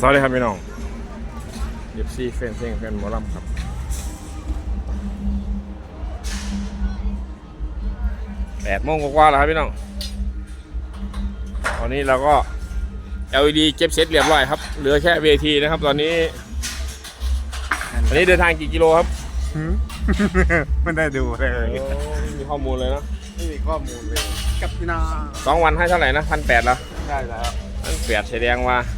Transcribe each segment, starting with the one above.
สวัสดีครับพี่น้องเอฟซีแฟนเพลงแฟนหมอลำครับแปดโมงกว่าๆแล้วครับพี่น้อง ตอนนี้เราก็ LED เก็บเสร็จเรียบร้อยครับ เหลือแค่เวทีนะครับ ตอนนี้วันนี้เดินทางกี่กิโลครับ ไม่ได้ดูเลยโอ้ไม่มีข้อมูลเลยเนอะไม่มีข้อมูลเลย กับพี่นาสองวันให้เท่าไหร่นะพันแปดแล้ว ได้แล้วพันแปดแสดงว่าพรุ่ง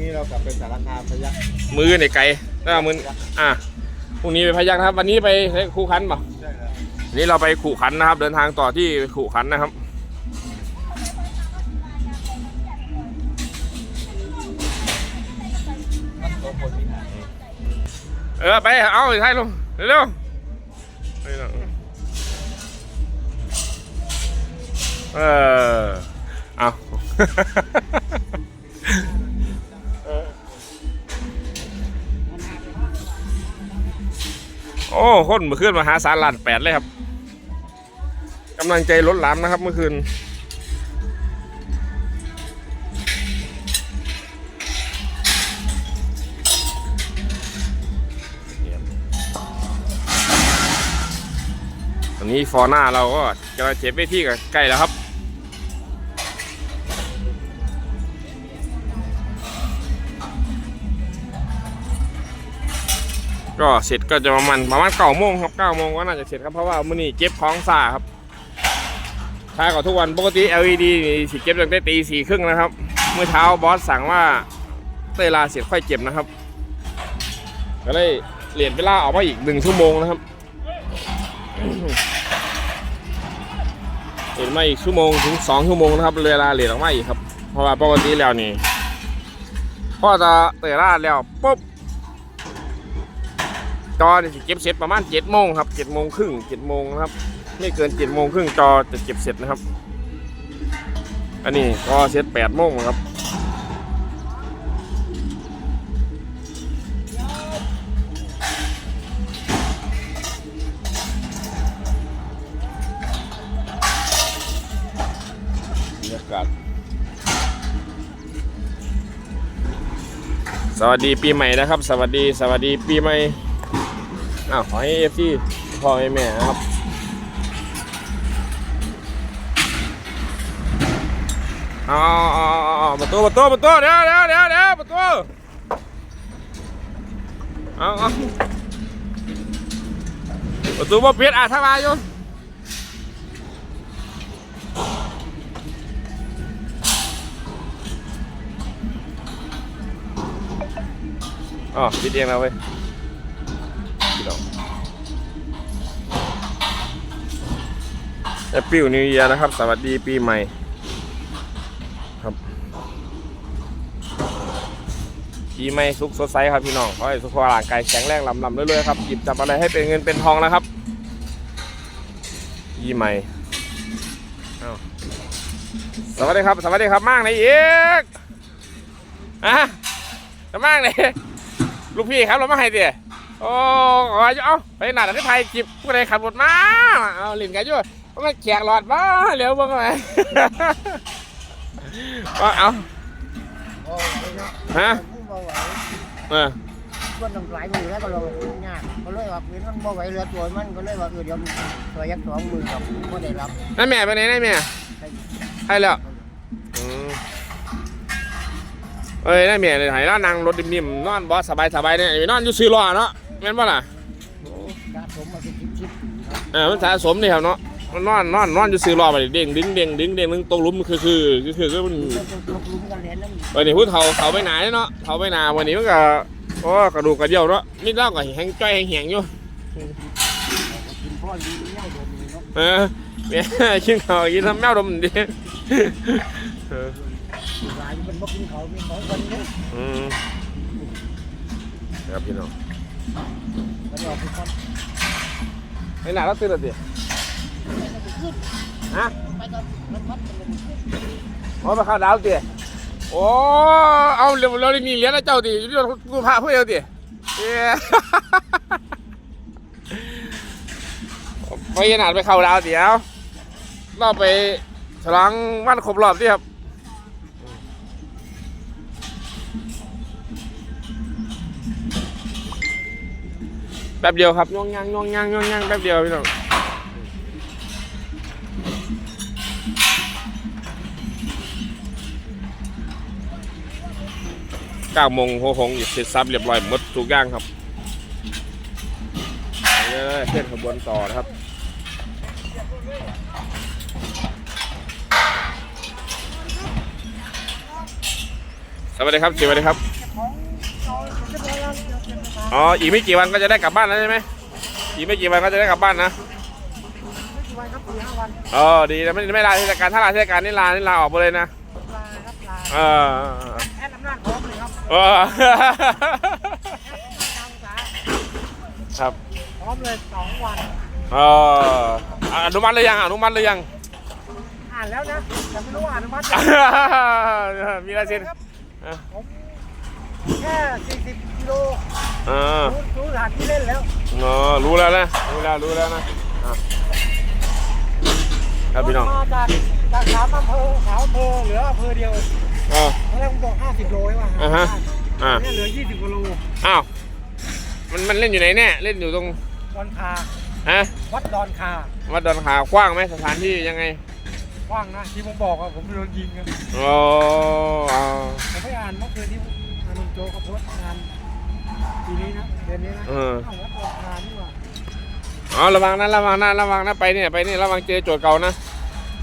นี้เรากลับไปสารคามพยักมือในไกลแล้วมืออะพรุ่งนี้ไปพยักนะครับ วันนี้ไปคูขันป่ะใช่แล้ววันนี้เราไปขู่ขันนะครับ เดินทางต่อที่ขู่ขันนะครับเออไปเอาไทยลงเร็วเออเอา โอ้คนเมื่อคืนมาหาสารล้านแปดเลยครับกำลังใจล้นหลามนะครับเมื่อคืนตอนนี้ฟอร์หน้าเราก็จะเจ็บเวทีกับใกล้แล้วครับ ก็เสร็จก็จะประมาณประมาณเก้าโมงครับเก้าโมงก็น่าจะเสร็จครับเพราะว่ามื้อนี้เก็บของซ่าครับท้ายกว่าทุกวันปกติ LED นี่สิเก็บตั้งแต่ตีสี่ครึ่งนะครับ เมื่อเช้าบอสสั่งว่าเตยลาเสร็จค่อยเก็บนะครับ ก็เลยเปลี่ยนเวลาออกมาอีกหนึ่งชั่วโมงนะครับเห็นมาอีกชั่วโมงถึงสองชั่วโมงนะครับเวลาเหรียญออกมาอีกครับ เพราะว่าปกติแล้วนี่พอจะเตะราดแล้วปุ๊บ จอเนี่ยสิเก็บเสร็จประมาณเจ็ดโมงครับเจ็ดโมงครึ่งเจ็ดโมงนะครับ ไม่เกินเจ็ดโมงครึ่งจอจะเก็บเสร็จนะครับ อันนี้ก็เสร็จแปดโมงครับบรรยากาศสวัสดีปีใหม่นะครับ สวัสดีสวัสดีปีใหม่ อ้าวขอให้เอฟซีพ่อให้แม่ครับเอาเอประตูประตูประตูเดี๋ยวเดี๋ยวเดี๋ยวเดี๋ยวประตูเอาเอาประตูบ่เปิดอะทำไมอยู่อ๋อปิดเองแล้วเว้ย ดอกแอปปิวนิวเยียนะครับ สวัสดีปีใหม่ครับปีใหม่สุขสดใสครับพี่น้องขอให้สุขภาพร่างกายแข็งแรงลำลำเรื่อยๆครับหยิบจับอะไรให้เป็นเงินเป็นทองนะครับปีใหม่สวัสดีครับ สวัสดีครับมากเลยอีกอะมากเลยลูกพี่ครับเรามาให้ดิ โอ้ขออยู่เอ้าไปหนาที่ไทยจิบผู้ใดขับรถมาเอาหลินกันอยู่ว่ามันแขกหลอดบ้าเร็วบ้างไหมว่าเอาโอ้ยเนาะฮะมึงบ่ไหวเออก็ต้องหลายมือแล้วก็ลงยากก็เลยว่าเป็นมันบ่ไหวเหลือตัวมันก็เลยว่าเออเดี๋ยวตัวยักสองมือกับก็ได้รับนั่นแม่ไปไหนนั่นแม่ให้แล้วอืมเอ้ยนั่นแม่เลยไหนแล้วนั่งรถนิ่มๆนอนบอสสบายๆเนี่ยไปนอนอยู่ซื้อรอเนาะ แม่นป่ะล่ะสะสมมาเป็นชิปชิปเออมันสะสมนี่ครับเนาะมันนอนนอนนอนอยู่ซื้อรอไปเด้งดึงเด้งดึงเด้งดึงตรงหลุมคือคือคือคือคือมันตกลุมกันเรียนแล้ววันนี้พูดเขาเขาไปไหนเนาะเขาไปนาวันนี้มันก็โอ้กระดูกกระเดี่ยวเนาะนี่เล่าก็แห้งจ้อยแห้งแห้งอยู่กินพ่อดีเน่าโดนเนาะเออแม่ชิงเขากินทำแมวดมดิเออหลายมันบ่กินเขามีของคนเนาะอืมครับพี่น้อง มันออกเป็นคนไอ้หนาเราตื่นแล้วดิฮะไปตอนมันพัดมันโอ้ไปข้าดาวดิโอ้เอาเร็วเร็วนี่เหรียญนะเจ้าดิอยู่ที่กูพาเพื่อนเดียวดิเอ้ยไปขนาดไปเข้าดาวเดี๋ยวเราไปฉลองวันครบรอบดิครับ ป๊บเดียวครับย่องย่างย่องย่างย่องย่างแป๊บเดียวพี่น้องเก้าโมงโหหงเสร็จสับเรียบร้อยหมดทุกอย่างครับเลยๆเส้นขบวนต่อนะครับสวัสดีครับสวัสดีครับ อ๋ออีกไม่กี่วันก็จะได้กลับบ้านแล้วใช่ไหมอีกไม่กี่วันก็จะได้กลับบ้านนะอ๋อดีนะไม่ไม่ลาเทศกาลถ้าลาเทศกาลนี่ลานี่ลาออกไปเลยนะเออแอนอำนาจพร้อมเลยครับเออครับพร้อมเลยสองวันเอออนุมัติหรือยังอนุมัติหรือยังอ่านแล้วนะแต่ไม่รู้ว่าอนุมัติมีลายเซ็นผม แค่40กิโลเออรู้รู้สถานที่เล่นแล้วเออรู้แล้วนะ รู้แล้ว รู้แล้วนะอะครับพี่น้องมาจากจากสามอำเภอสามอำเภอเหลืออำเภอเดียวเออ ตอนแรกผมบอก50โลใช่ป่ะอ่าฮะอ่า เนี่ยเหลือ20กว่าโลอ้าว มัน มันเล่นอยู่ไหนเนี่ย เล่นอยู่ตรงดอนคา ฮะวัดดอนคาวัดดอนขาวกว้างไหมสถานที่ยังไง กว้างนะที่ผมบอกอะผมโดนยิงกันโอ้เอาผมไปอ่านเมื่อคืนที่ อานุนโจเขาโพสต์งานปีนี้นะเดือนนี้นะเออเอ้าวัดดอนคานี่หว่าอ๋อระวังนะระวังนะระวังนะไปเนี่ยไปเนี่ยระวังเจอโจทย์เก่านะ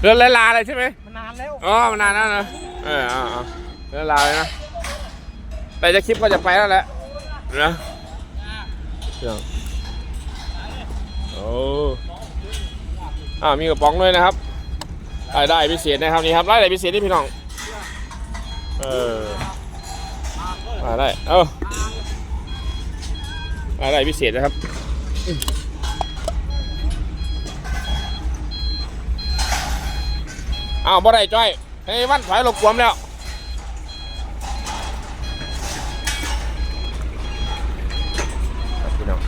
เรือลายลาเลยใช่ไหมมันนานแล้วอ๋อมันนานแล้วนะเออเอาเอาเรือลาเลยนะแต่จะคลิปก็จะไปแล้วแหละนะเดี๋ยวโอ้อ่ามีกระป๋องด้วยนะครับรายได้พิเศษนะครับนี่ครับรายได้พิเศษนี่พี่น้องเออ รายได้ เอ้ารายได้พิเศษนะครับอ้าวบ่ได้จ้อยให้วันถอยหลบกวมแล้วครับพี่น้อง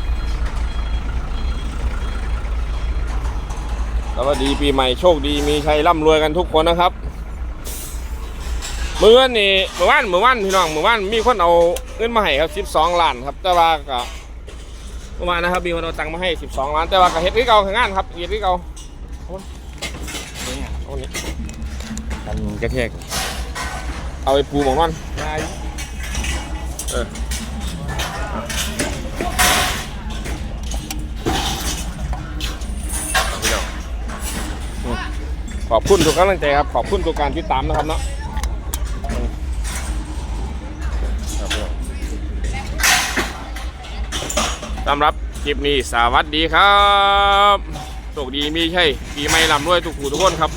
สวัสดีปีใหม่โชคดีมีชัยร่ำรวยกันทุกคนนะครับเมื่อวานนี่เมื่อวานเมื่อวานพี่น้องเมื่อวานมีคนเอาเงินมาให้ครับ 12 ล้านครับ แต่ว่าก็เมื่อวานนะครับมีคนเอาตังค์มาให้ 12 ล้าน แต่ว่าก็เฮ็ดคือเก่าคืองานครับเฮ็ดคือเก่าเอานี่กันกระแทกเอาไปปูหมองนั่นเออพี่น้ออขอบคุณทุกกำลังใจครับ ขอบคุณทุกการติดตามนะครับเนาะ สำหรับคลิปนี้สวัสดีครับโชคดีมีใช่ปีใหม่ลำด้วยทุกผู้ทุกคนครับ